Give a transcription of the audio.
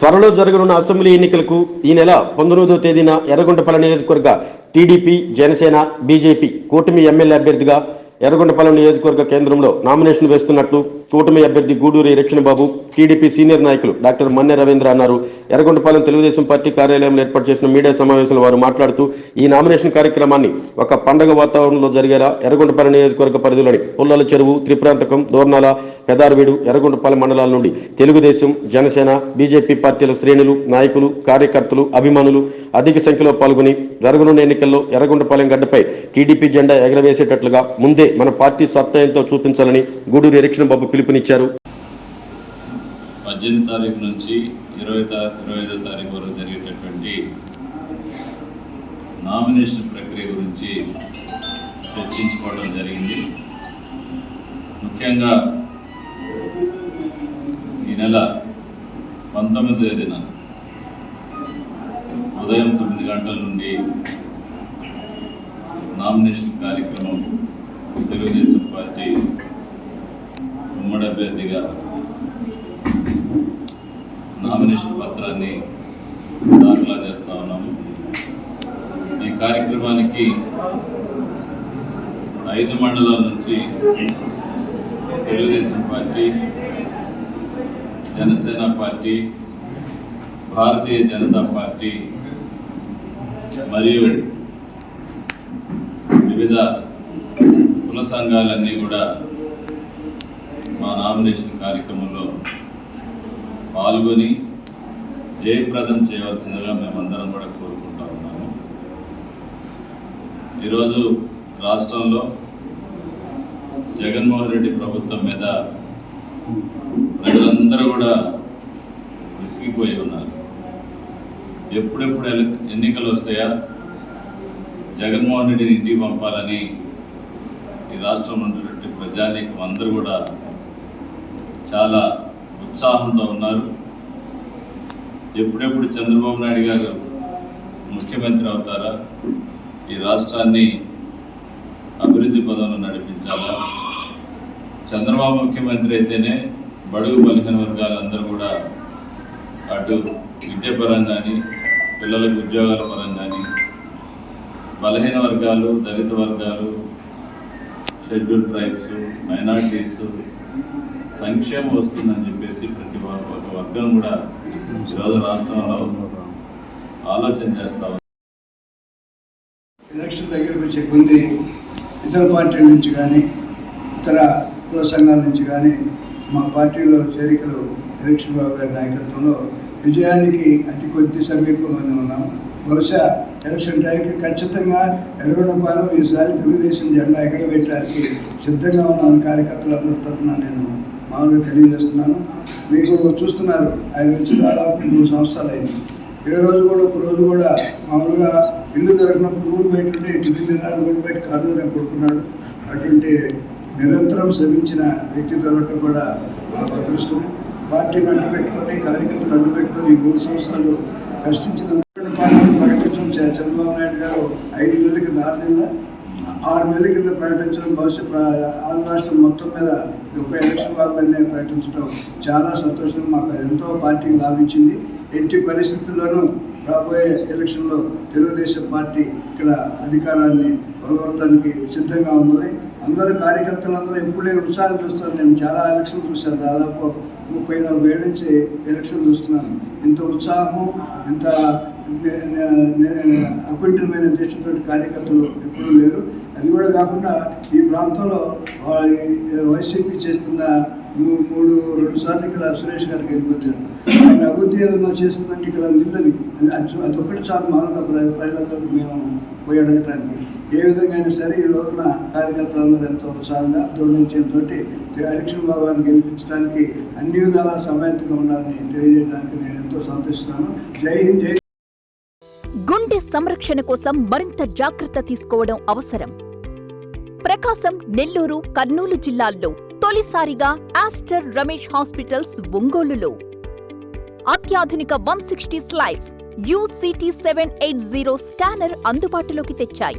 త్వరలో జరగనున్న అసెంబ్లీ ఎన్నికలకు ఈ నెల పంతొమ్మిదో తేదీన ఎర్రగొండపల్లి నియోజకవర్గ టీడీపీ జనసేన బీజేపీ కూటమి ఎమ్మెల్యే అభ్యర్థిగా ఎర్రగొండపాలెం నియోజకవర్గ కేంద్రంలో నామినేషన్ వేస్తున్నట్లు కూటమి అభ్యర్థి గూడూరి బాబు టీడీపీ సీనియర్ నాయకులు డాక్టర్ మన్నె రవీంద్ర అన్నారు. ఎర్రగొండపాలెం తెలుగుదేశం పార్టీ కార్యాలయంలో ఏర్పాటు చేసిన మీడియా సమావేశంలో వారు మాట్లాడుతూ ఈ నామినేషన్ కార్యక్రమాన్ని ఒక పండగ వాతావరణంలో జరిగేలా ఎర్రగొండపాలెం నియోజకవర్గ పరిధిలోని పుల్లల చెరువు త్రిప్రాంతకం దోర్నాల పెదారవీడు ఎర్రగొండపాలెం మండలాల నుండి తెలుగుదేశం జనసేన బీజేపీ పార్టీల శ్రేణులు నాయకులు కార్యకర్తలు అభిమానులు అధిక సంఖ్యలో పాల్గొని జరగనున్న ఎన్నికల్లో ఎర్రగొండపాలెం గడ్డపై టీడీపీ జెండా ఎగరవేసేటట్లుగా ముందే మన పార్టీ సత్తాయంతో చూపించాలని గూడూరు ఎరక్షణ బాబు పిలుపునిచ్చారు. పద్దెనిమిది తారీఖు నుంచి ఇరవై ఇరవై ఐదో తారీఖు వరకు జరిగేటటువంటి నామినేషన్ ప్రక్రియ గురించి చర్చించుకోవడం జరిగింది. ముఖ్యంగా ఈ నెల పంతొమ్మిది తేదీన ఉదయం తొమ్మిది గంటల నుండి నామినేషన్ కార్యక్రమం తెలుగుదేశం పార్టీ ఉమ్మడి అభ్యర్థిగా నామినేషన్ పత్రాన్ని దాఖలా చేస్తా ఉన్నాము. ఈ కార్యక్రమానికి ఐదు మండలాల నుంచి Telugu Desam party Janasena party Bharatiya Janata party మరియు వివిధ కుల సంఘాలన్నీ కూడా మా నామినేషన్ కార్యక్రమంలో పాల్గొని జయప్రదం చేయవలసిందిగా మేమందరం కూడా కోరుకుంటా ఉన్నాము. ఈరోజు రాష్ట్రంలో జగన్మోహన్ రెడ్డి ప్రభుత్వం మీద ప్రజలందరూ కూడా విసిగిపోయి ఉన్నారు. ఎప్పుడెప్పుడు ఎన్నికలు వస్తాయా? జగన్మోహన్ రెడ్డిని ఇంటికి పంపాలని ఈ రాష్ట్రం ఉన్నటువంటి ప్రజానీకం అందరూ కూడా చాలా ఉత్సాహంతో ఉన్నారు. ఎప్పుడెప్పుడు చంద్రబాబు నాయుడు గారు ముఖ్యమంత్రి అవుతారా? ఈ రాష్ట్రాన్ని అభివృద్ధి పదంలో నడిపించాలా? చంద్రబాబు ముఖ్యమంత్రి అయితేనే బడుగు బలహీన వర్గాలందరూ కూడా అటు విద్యాపరంగా కానీ పిల్లలకు ఉద్యోగాల పరంగా కానీ బలహీన వర్గాలు దళిత వర్గాలు షెడ్యూల్ ట్రైబ్స్ మైనార్టీస్ సంక్షేమం వస్తుందని చెప్పేసి ప్రతి ఒక్క వర్గం కూడా ఈరోజు రాష్ట్రంలో ఆలోచన చేస్తా ఎలక్షన్ దగ్గరకు వచ్చే కొద్ది ఇతర పార్టీల నుంచి కానీ ఇతర కుల సంఘాల నుంచి కానీ మా పార్టీలో చేరికలు ఎలక్షన్ బాబు గారి నాయకత్వంలో విజయానికి అతి కొద్ది సమీపంలోనే ఉన్నాము బహుశా ఎలక్షన్ టైంకి ఖచ్చితంగా ఎర్రగొండపాలెం ఈసారి తెలుగుదేశం జెండా ఎగరబెట్టడానికి సిద్ధంగా ఉన్నాను. కార్యకర్తలందరి తరఫున నేను మామూలుగా తెలియజేస్తున్నాను. మీకు చూస్తున్నారు ఆయన వచ్చి దాదాపు మూడు సంవత్సరాలు అయింది. ఏ రోజు కూడా ఒక రోజు కూడా మామూలుగా ఇల్లు దొరికినప్పుడు ఊరు బయట ఉంటే టిఫిన్ తిన్నాడు ఊరు బయట కారులోనే పడుకున్నాడు. అటువంటి నిరంతరం శ్రమించిన వ్యక్తి దొరకటం కూడా మా అదృష్టం. పార్టీని అంటు పెట్టుకొని కార్యకర్తలు అంటు పెట్టుకొని ఈ మూడు సంవత్సరాలు కష్టించిన పాలన ప్రకటించడం చ- చంద్రబాబు నాయుడు గారు ఐదు నెలల కింద ఆరు నెలల ఆరు నెలల కింద ప్రకటించడం భవిష్యత్ ఆంధ్ర రాష్ట్రం మొత్తం మీద ముప్పై ఎలక్షన్ బాగానే ప్రకటించడం చాలా సంతోషం. మాకు ఎంతో పార్టీకి లాభించింది. ఎట్టి పరిస్థితుల్లోనూ రాబోయే ఎలక్షన్లో తెలుగుదేశం పార్టీ ఇక్కడ అధికారాన్ని పొలగొట్టడానికి సిద్ధంగా ఉన్నది. అందరూ కార్యకర్తలందరూ ఎప్పుడు నేను ఉత్సాహం చూస్తాను నేను చాలా ఎలక్షన్ చూశాను. దాదాపు ముప్పై నలభై ఏళ్ళ నుంచి ఎలక్షన్ చూస్తున్నాను. ఇంత ఉత్సాహం ఇంత అకుంఠితమైన దీక్షతో కార్యకర్తలు ఎప్పుడూ లేరు. అది కూడా కాకుండా ఈ ప్రాంతంలో వైసీపీ చేస్తున్న మూడు రెండు సార్లు ఇక్కడ సురేష్ గారికి వెళ్ళిపోతారు ఆయన అభివృద్ధి ఏదైనా చేస్తుందంటే ఇక్కడ నిల్లది. అది అది అది చాలు మానవ ప్ర- ప్రజలందరూ మేము పోయి అడగటానికి. ఏ విధంగా అయినా సరే ఈ రోజున కార్యకర్తలందరూ ఎంతో ఉత్సాహంగా దృఢనిశ్చయంతో హరికృష్ణ బాబాను గెలిపించడానికి అన్ని విధాలా సమయంతగా ఉండాలని తెలియజేయడానికి నేను ఎంతో సంతోషిస్తాను జై హింద్ జై గుండె సంరక్షణ కోసం మరింత జాగ్రత్త తీసుకోవడం అవసరం. ప్రకాశం నెల్లూరు కర్నూలు జిల్లాల్లో తొలిసారిగా ఆస్టర్ రమేష్ హాస్పిటల్స్ ఒంగోలులో. అత్యాధునిక one sixty slides uCT seven eight zero scanner అందుబాటులోకి తెచ్చాయి.